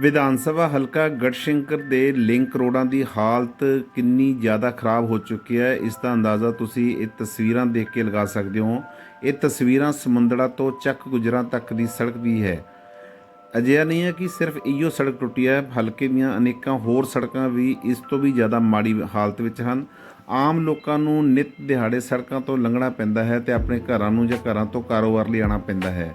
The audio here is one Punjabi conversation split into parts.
ਵਿਧਾਨ ਸਭਾ ਹਲਕਾ ਗੜਸ਼ੰਕਰ ਦੇ ਲਿੰਕ ਰੋਡਾਂ ਦੀ ਹਾਲਤ ਕਿੰਨੀ ਜ਼ਿਆਦਾ ਖਰਾਬ ਹੋ ਚੁੱਕੀ ਹੈ, ਇਸ ਦਾ ਅੰਦਾਜ਼ਾ ਤੁਸੀਂ ਇਹ ਤਸਵੀਰਾਂ ਦੇਖ ਕੇ ਲਗਾ ਸਕਦੇ ਹੋ। ਇਹ ਤਸਵੀਰਾਂ ਸਮੁੰਦੜਾ ਤੋਂ ਚੱਕ ਗੁਜਰਾਂ ਤੱਕ ਦੀ ਸੜਕ ਦੀ ਹੈ। ਅਜਿਹਾ ਨਹੀਂ ਹੈ ਕਿ ਸਿਰਫ ਇਹੋ ਸੜਕ ਟੁੱਟੀ ਹੈ ਹਲਕੇ ਦੀਆਂ ਅਨੇਕਾਂ ਹੋਰ ਸੜਕਾਂ ਵੀ ਇਸ ਤੋਂ ਵੀ ਜ਼ਿਆਦਾ ਮਾੜੀ ਹਾਲਤ ਵਿੱਚ ਹਨ। ਆਮ ਲੋਕਾਂ ਨੂੰ ਨਿਤ ਦਿਹਾੜੇ ਸੜਕਾਂ ਤੋਂ ਲੰਘਣਾ ਪੈਂਦਾ ਹੈ ਤੇ ਆਪਣੇ ਘਰਾਂ ਨੂੰ ਜਾਂ ਘਰਾਂ ਤੋਂ ਕਾਰੋਬਾਰ ਲਈ ਆਉਣਾ ਪੈਂਦਾ ਹੈ।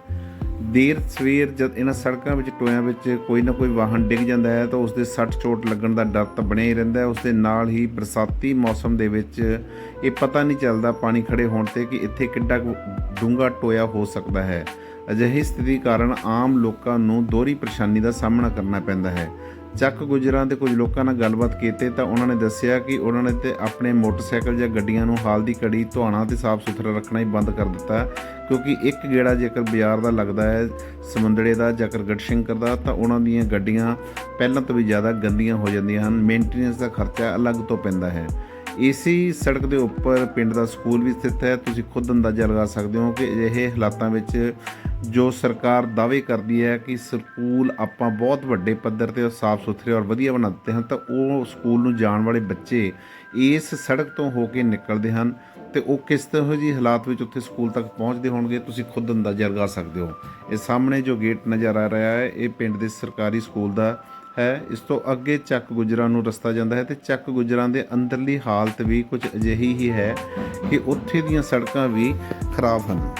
ਦੇਰ ਸਵੇਰ ਜਦ ਇਹਨਾਂ ਸੜਕਾਂ ਵਿੱਚ ਟੋਇਆਂ ਵਿੱਚ ਕੋਈ ਨਾ ਕੋਈ ਵਾਹਨ ਡਿੱਗ ਜਾਂਦਾ ਹੈ ਤਾਂ ਉਸ ਦੇ ਸੱਟ ਚੋਟ ਲੱਗਣ ਦਾ ਡਰ ਤਾਂ ਬਣਿਆ ਹੀ ਰਹਿੰਦਾ ਹੈ। ਉਸ ਦੇ ਨਾਲ ਹੀ ਬਰਸਾਤੀ ਮੌਸਮ ਦੇ ਵਿੱਚ ਇਹ ਪਤਾ ਨਹੀਂ ਚੱਲਦਾ ਪਾਣੀ ਖੜੇ ਹੋਣ ਤੇ ਕਿ ਇੱਥੇ ਕਿੱਡਾ ਡੂੰਘਾ ਟੋਇਆ ਹੋ ਸਕਦਾ ਹੈ। ਅਜਿਹੀ ਸਥਿਤੀ ਕਾਰਨ ਆਮ ਲੋਕਾਂ ਨੂੰ ਦੋਹਰੀ ਪਰੇਸ਼ਾਨੀ ਦਾ ਸਾਹਮਣਾ ਕਰਨਾ ਪੈਂਦਾ ਹੈ। ਚੱਕ ਗੁਜਰਾਂ ਦੇ ਕੁਝ ਲੋਕਾਂ ਨਾਲ ਗੱਲਬਾਤ ਕੀਤੀ ਤਾਂ ਉਹਨਾਂ ਨੇ ਦੱਸਿਆ ਕਿ ਉਹਨਾਂ ਨੇ ਤੇ ਆਪਣੇ ਮੋਟਰਸਾਈਕਲ ਜਾਂ ਗੱਡੀਆਂ ਨੂੰ ਹਾਲ ਦੀ ਘੜੀ ਧੋਣਾ ਤੇ ਸਾਫ਼ ਸੁਥਰਾ ਰੱਖਣਾ ਹੀ ਬੰਦ ਕਰ ਦਿੱਤਾ। ਕਿਉਂਕਿ ਇੱਕ ਗੇੜਾ ਜੇਕਰ ਬਾਜ਼ਾਰ ਦਾ ਲੱਗਦਾ ਹੈ ਸਮੁੰਦੜੇ ਦਾ ਜਾਂ ਫਿਰ ਗੜਸ਼ੰਕਰ ਦਾ, ਤਾਂ ਉਹਨਾਂ ਦੀਆਂ ਗੱਡੀਆਂ ਪਹਿਲਾਂ ਤੋਂ ਵੀ ਜ਼ਿਆਦਾ ਗੰਦੀਆਂ ਹੋ ਜਾਂਦੀਆਂ ਹਨ। ਮੇਨਟੇਨੈਂਸ ਦਾ ਖਰਚਾ ਅਲੱਗ ਤੋਂ ਪੈਂਦਾ ਹੈ। ਇਸੀ ਸੜਕ ਦੇ ਉੱਪਰ ਪਿੰਡ ਦਾ ਸਕੂਲ ਵੀ ਸਥਿਤ ਹੈ। ਤੁਸੀਂ ਖੁਦ ਅੰਦਾਜ਼ਾ ਲਗਾ ਸਕਦੇ ਹੋ ਕਿ ਅਜਿਹੇ ਹਾਲਾਤਾਂ ਵਿੱਚ ਜੋ ਸਰਕਾਰ ਦਾਅਵੇ ਕਰਦੀ ਹੈ ਕਿ ਸਕੂਲ ਆਪਾਂ ਬਹੁਤ ਵੱਡੇ ਪੱਧਰ ਤੇ ਸਾਫ਼ ਸੁਥਰੇ ਔਰ ਵਧੀਆ ਬਣਾ ਦਿੱਤੇ ਹਨ, ਤਾਂ ਉਹ ਸਕੂਲ ਨੂੰ ਜਾਣ ਵਾਲੇ ਬੱਚੇ ਇਸ ਸੜਕ ਤੋਂ ਹੋ ਕੇ ਨਿਕਲਦੇ ਹਨ ਤੇ ਉਹ ਕਿਸ ਤਰ੍ਹਾਂ ਜੀ ਹਾਲਾਤ ਵਿੱਚ ਉੱਥੇ ਸਕੂਲ ਤੱਕ ਪਹੁੰਚਦੇ ਹੋਣਗੇ, ਤੁਸੀਂ ਖੁਦ ਅੰਦਾਜ਼ਾ ਲਗਾ ਸਕਦੇ ਹੋ। ਇਹ ਸਾਹਮਣੇ ਜੋ ਗੇਟ ਨਜ਼ਰ ਆ ਰਿਹਾ ਹੈ, ਇਹ ਪਿੰਡ ਦੇ ਸਰਕਾਰੀ ਸਕੂਲ ਦਾ ਹੈ, ਇਸ ਤੋਂ ਅੱਗੇ ਚੱਕ ਗੁਜਰਾਂ ਨੂੰ ਰਸਤਾ ਜਾਂਦਾ ਹੈ ਤੇ ਚੱਕ ਗੁਜਰਾਂ ਦੇ ਅੰਦਰਲੀ ਹਾਲਤ ਵੀ ਕੁਝ ਅਜਿਹੀ ਹੀ ਹੈ ਕਿ ਉੱਥੇ ਦੀਆਂ ਸੜਕਾਂ ਵੀ ਖਰਾਬ ਹਨ।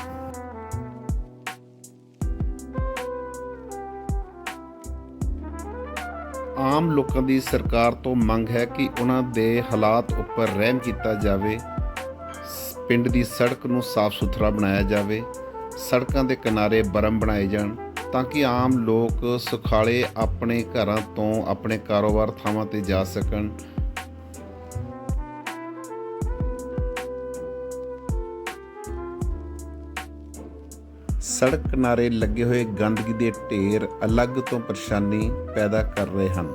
ਆਮ ਲੋਕਾਂ ਦੀ ਸਰਕਾਰ ਤੋਂ ਮੰਗ ਹੈ ਕਿ ਉਹਨਾਂ ਦੇ ਹਾਲਾਤ ਉੱਪਰ ਰਹਿਮ ਕੀਤਾ ਜਾਵੇ। ਪਿੰਡ ਦੀ ਸੜਕ ਨੂੰ ਸਾਫ਼ ਸੁਥਰਾ ਬਣਾਇਆ ਜਾਵੇ। ਸੜਕਾਂ ਦੇ ਕਿਨਾਰੇ ਬਰਮ ਬਣਾਏ ਜਾਣ। ਤਾਂ ਕਿ ਆਮ ਲੋਕ ਸੁਖਾਲੇ ਆਪਣੇ ਘਰਾਂ ਤੋਂ ਆਪਣੇ ਕਾਰੋਬਾਰ ਥਾਵਾਂ ਤੇ ਜਾ ਸਕਣ। ਸੜਕ ਕਿਨਾਰੇ ਲੱਗੇ ਹੋਏ ਗੰਦਗੀ ਦੇ ਢੇਰ ਅਲੱਗ ਤੋਂ ਪਰੇਸ਼ਾਨੀ ਪੈਦਾ ਕਰ ਰਹੇ ਹਨ।